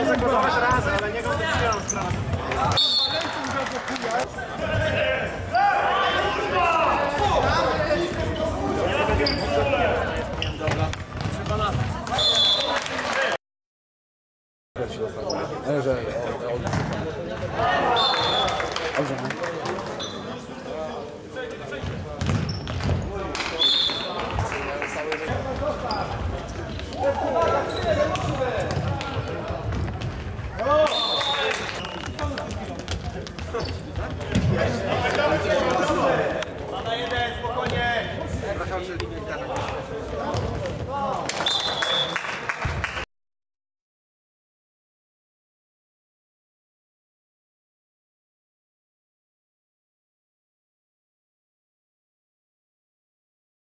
się zagłosować razem, ale nie kontekstują sprawy. Dobrze. Pana jeden, spokojnie! Przepraszam, że